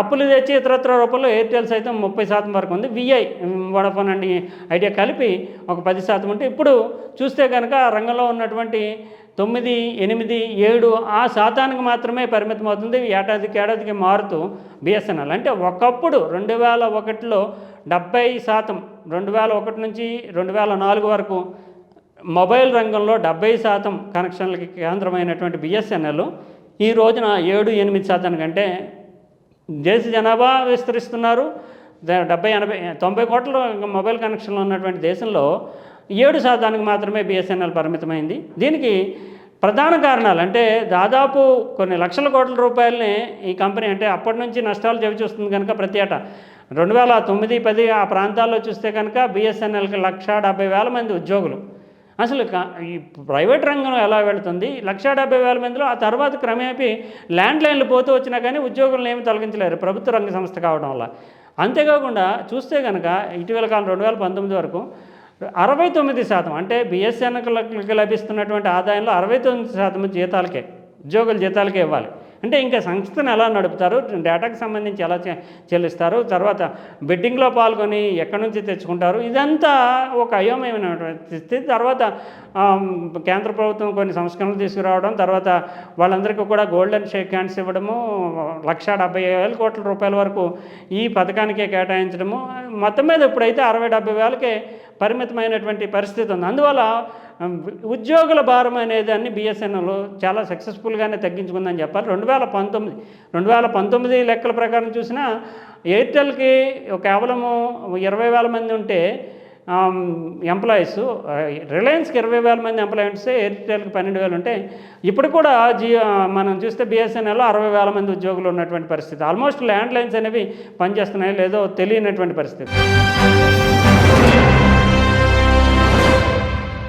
అప్పులు తెచ్చి ఇతరత్ర రూపంలో ఎయిర్టెల్ సైతం ముప్పై శాతం వరకు ఉంది. విఐ వడఫోన్ అండి ఐడియా కలిపి ఒక పది శాతం ఉంటే ఇప్పుడు చూస్తే కనుక రంగంలో ఉన్నటువంటి తొమ్మిది ఎనిమిది ఏడు ఆ శాతానికి మాత్రమే పరిమితం అవుతుంది. ఏడాదికి ఏడాదికి మారుతూ బిఎస్ఎన్ఎల్ అంటే ఒకప్పుడు రెండు వేల ఒకటిలో డెబ్బై శాతం రెండు వేల ఒకటి నుంచి రెండు వేల నాలుగు వరకు మొబైల్ రంగంలో డెబ్బై శాతం కనెక్షన్లకి కేంద్రమైనటువంటి బిఎస్ఎన్ఎల్ ఈ రోజున ఏడు ఎనిమిది శాతానికంటే దేశ జనాభా విస్తరిస్తున్నారు. డెబ్బై ఎనభై తొంభై కోట్ల మొబైల్ కనెక్షన్లు ఉన్నటువంటి దేశంలో ఏడు శాతానికి మాత్రమే బిఎస్ఎన్ఎల్ పరిమితమైంది. దీనికి ప్రధాన కారణాలు అంటే దాదాపు కొన్ని లక్షల కోట్ల రూపాయలని ఈ కంపెనీ అంటే అప్పటి నుంచి నష్టాలు చవిచూస్తుంది కనుక ప్రతి ఏటా. రెండు వేల తొమ్మిది పది ఆ ప్రాంతాల్లో చూస్తే కనుక బిఎస్ఎన్ఎల్కి లక్ష డెబ్బై వేల మంది ఉద్యోగులు. అసలు క- ఈ ప్రైవేట్ రంగం ఎలా వెళుతుంది? లక్ష డెబ్బై వేల మందిలో ఆ తర్వాత క్రమేపీ ల్యాండ్ లైన్లు పోతూ వచ్చినా కానీ ఉద్యోగులను ఏమి తొలగించలేరు ప్రభుత్వ రంగ సంస్థ కావడం వల్ల. అంతేకాకుండా చూస్తే కనుక ఇటీవల కాలం రెండు వేల పంతొమ్మిది వరకు అరవై తొమ్మిది శాతం అంటే బిఎస్ఎన్ఎల్కి లభిస్తున్నటువంటి ఆదాయంలో అరవై తొమ్మిది శాతం జీతాలకే ఉద్యోగుల జీతాలకే ఇవ్వాలి. అంటే ఇంకా సంస్థను ఎలా నడుపుతారు డేటాకు సంబంధించి ఎలా చె- చెల్లిస్తారు తర్వాత బెట్టింగ్లో పాల్గొని ఎక్కడి నుంచి తెచ్చుకుంటారు ఇదంతా ఒక అయోమయమైనటువంటి స్థితి. తర్వాత కేంద్ర ప్రభుత్వం కొన్ని సంస్కరణలు తీసుకురావడం తర్వాత వాళ్ళందరికీ కూడా గోల్డెన్ షేక్ హ్యాండ్స్ ఇవ్వడము లక్ష డెబ్బై వేల కోట్ల రూపాయల వరకు ఈ పథకానికే కేటాయించడము. మొత్తం మీద ఇప్పుడైతే అరవై డెబ్బై వేలకే పరిమితమైనటువంటి పరిస్థితి ఉంది. అందువల్ల ఉద్యోగుల భారం అనేది అన్ని బిఎస్ఎన్ఎల్ చాలా సక్సెస్ఫుల్గానే తగ్గించుకుందని చెప్పాలి రెండు వేల పంతొమ్మిది రెండు వేల పంతొమ్మిది లెక్కల ప్రకారం చూసినా ఎయిర్టెల్కి కేవలము ఇరవై వేల మంది ఉంటే ఎంప్లాయీస్ రిలయన్స్కి ఇరవై వేల మంది ఎంప్లాయీస్ ఎయిర్టెల్కి పన్నెండు వేలు ఉంటే ఇప్పుడు కూడా జియో మనం చూస్తే బిఎస్ఎన్ఎల్లో అరవై వేల మంది ఉద్యోగులు ఉన్నటువంటి పరిస్థితి. ఆల్మోస్ట్ ల్యాండ్ లైన్స్ అనేవి పనిచేస్తున్నాయి లేదో తెలియనటువంటి పరిస్థితి.